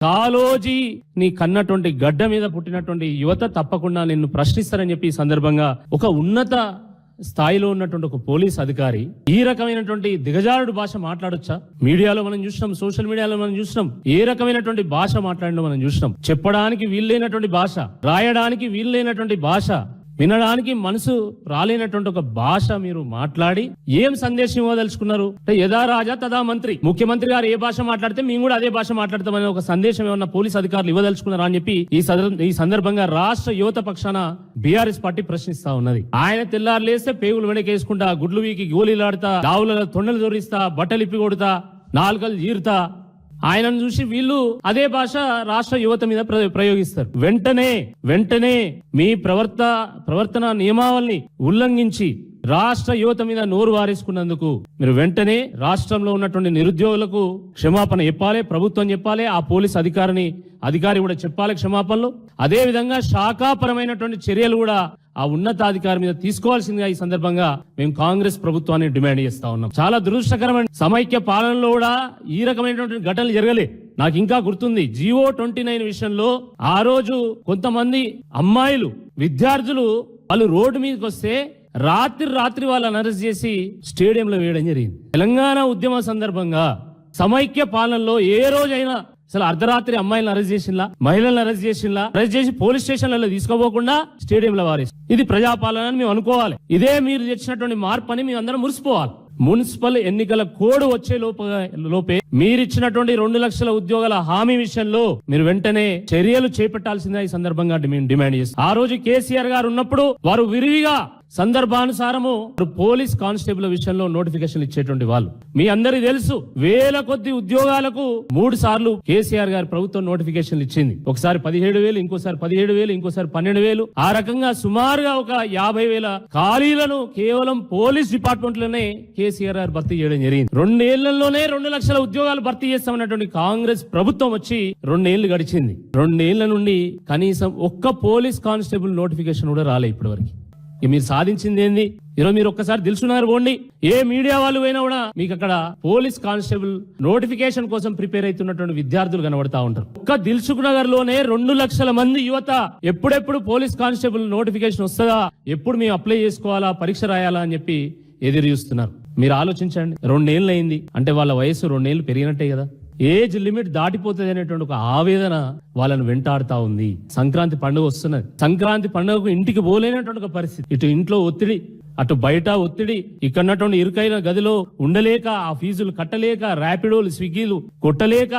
కాలోజీ నీ కన్నటువంటి గడ్డ మీద పుట్టినటువంటి యువత తప్పకుండా నిన్ను ప్రశ్నిస్తారని చెప్పి ఈ సందర్భంగా ఒక ఉన్నత స్థాయిలో ఉన్నటువంటి ఒక పోలీస్ అధికారి ఈ రకమైనటువంటి దిగజారుడు భాష మాట్లాడొచ్చా? మీడియాలో మనం చూసినాం సోషల్ మీడియాలో మనం చూసినాం ఏ రకమైనటువంటి భాష మాట్లాడినా మనం చూసినాం. చెప్పడానికి వీల్లేనటువంటి భాష రాయడానికి వీల్లేనటువంటి భాష వినడానికి మనసు రాలేనటువంటి ఒక భాష మీరు మాట్లాడి ఏం సందేశం ఇవ్వదలుచుకున్నారు? అంటే యథా రాజా తదా మంత్రి. ముఖ్యమంత్రి గారు ఏ భాష మాట్లాడితే మేము కూడా అదే భాష మాట్లాడతామని ఒక సందేశం ఏమన్నా పోలీస్ అధికారులు ఇవ్వదలుచుకున్నారా అని చెప్పి ఈ ఈ సందర్భంగా రాష్ట్ర యువత పక్షాన బీఆర్ఎస్ పార్టీ ప్రశ్నిస్తా ఉన్నది. ఆయన తెల్లారు లేస్తే పేగులు వెనకేసుకుంటా గుడ్లు వీకి గోళీలాడతా దావుల తొండలు దొరిస్తా బట్టలు ఇప్పి కొడతా నాలుగలు జీరుతా ఆయనను చూసి వీళ్ళు అదే భాష రాష్ట్ర యువత మీద ప్ర- ప్రయోగిస్తారు. వెంటనే వెంటనే మీ ప్రవర్త ప్రవర్తన నియమావళిని ఉల్లంఘించి రాష్ట్ర యువత మీద నోరు వారేసుకున్నందుకు మీరు వెంటనే రాష్ట్రంలో ఉన్నటువంటి నిరుద్యోగులకు క్షమాపణ చెప్పాలి ప్రభుత్వం చెప్పాలి ఆ పోలీస్ అధికారిని అధికారి కూడా చెప్పాలి క్షమాపణలు. అదే విధంగా శాఖాపరమైనటువంటి చర్యలు కూడా ఆ ఉన్నతాధికారి మీద తీసుకోవాల్సిందిగా ఈ సందర్భంగా మేము కాంగ్రెస్ ప్రభుత్వాన్ని డిమాండ్ చేస్తా ఉన్నాం. చాలా దురదృష్టకరమైన సమైక్య పాలనలో కూడా ఈ రకమైనటువంటి ఘటనలు జరగలే. నాకు ఇంకా గుర్తుంది జియో ట్వంటీ నైన్ విషయంలో ఆ రోజు కొంతమంది అమ్మాయిలు విద్యార్థులు వాళ్ళు రోడ్డు మీదకి వస్తే రాత్రి రాత్రి వాళ్ళని అరెస్ట్ చేసి స్టేడియంలో వేయడం జరిగింది. తెలంగాణ ఉద్యమ సందర్భంగా సమైక్య పాలనలో ఏ రోజైనా అసలు అర్ధరాత్రి అమ్మాయిలను అరెస్ట్ చేసింలా మహిళలను అరెస్ట్ చేసింలా అరెస్ట్ చేసి పోలీస్ స్టేషన్లలో తీసుకోపోకుండా స్టేడియంలో వారేసి. ఇది ప్రజాపాలన అని మేము అనుకోవాలి. ఇదే మీరు తెచ్చినటువంటి మార్పు అని మేము అందరం మురిసిపోవాలి. మున్సిపల్ ఎన్నికల కోడ్ వచ్చే లోప లోపే మీరిచ్చినటువంటి రెండు లక్షల ఉద్యోగాల హామీ విషయంలో మీరు వెంటనే చర్యలు చేపట్టాల్సిందే ఈ సందర్భంగా మేము డిమాండ్ చేస్తాం ఆ రోజు కేసీఆర్ గారు ఉన్నప్పుడు వారు విరివిగా సందర్భానుసారము వారు పోలీస్ కానిస్టేబుల్ విషయంలో నోటిఫికేషన్ ఇచ్చేటువంటి వాళ్ళు. మీ అందరికి తెలుసు వేల కొద్ది ఉద్యోగాలకు మూడు సార్లు కేసీఆర్ గారి ప్రభుత్వం నోటిఫికేషన్లు ఇచ్చింది. ఒకసారి పదిహేడు వేలు ఇంకోసారి పదిహేడు వేలు ఇంకోసారి పన్నెండు వేలు. ఆ రకంగా సుమారుగా ఒక యాభై వేల ఖాళీలను కేవలం పోలీస్ డిపార్ట్మెంట్లోనే కేసీఆర్ గారు భర్తీ చేయడం జరిగింది. రెండేళ్ళలోనే రెండు లక్షల ఉద్యోగాలు భర్తీ చేస్తామన్నటువంటి కాంగ్రెస్ ప్రభుత్వం వచ్చి రెండేళ్ళు గడిచింది. రెండేళ్ళ నుండి కనీసం ఒక్క పోలీస్ కానిస్టేబుల్ నోటిఫికేషన్ కూడా రాలే ఇప్పటివరకు. వరకు మీరు సాధించింది ఏంది? ఈరోజు మీరు ఒక్కసారి తెలుసున్నారు పోండి. ఏ మీడియా వాళ్ళు పోయినా కూడా మీకు అక్కడ పోలీస్ కానిస్టేబుల్ నోటిఫికేషన్ కోసం ప్రిపేర్ అవుతున్నటువంటి విద్యార్థులు కనబడతా ఉంటారు. ఒక్క దిల్సుఖ్ నగర్లోనే రెండు లక్షల మంది యువత ఎప్పుడెప్పుడు పోలీస్ కానిస్టేబుల్ నోటిఫికేషన్ వస్తుందా? ఎప్పుడు మేము అప్లై చేసుకోవాలా? పరీక్ష రాయాలా? అని చెప్పి ఎదురు చూస్తున్నారు. మీరు ఆలోచించండి. రెండేళ్ళు అయింది అంటే వాళ్ళ వయసు రెండేళ్ళు పెరిగినట్టే కదా. ఏజ్ లిమిట్ దాటిపోతుంది అనేటువంటి ఒక ఆవేదన వాళ్ళని వెంటాడుతా ఉంది. సంక్రాంతి పండుగ వస్తున్నది. సంక్రాంతి పండుగకు ఇంటికి పోలేనటువంటి ఒక పరిస్థితి. ఇటు ఇంట్లో ఒత్తిడి అటు బయట ఒత్తిడి ఇక్కడ ఉన్నటువంటి ఇరుకైన గదిలో ఉండలేక ఆ ఫీజులు కట్టలేక ర్యాపిడోలు స్విగ్గీలు కొట్టలేక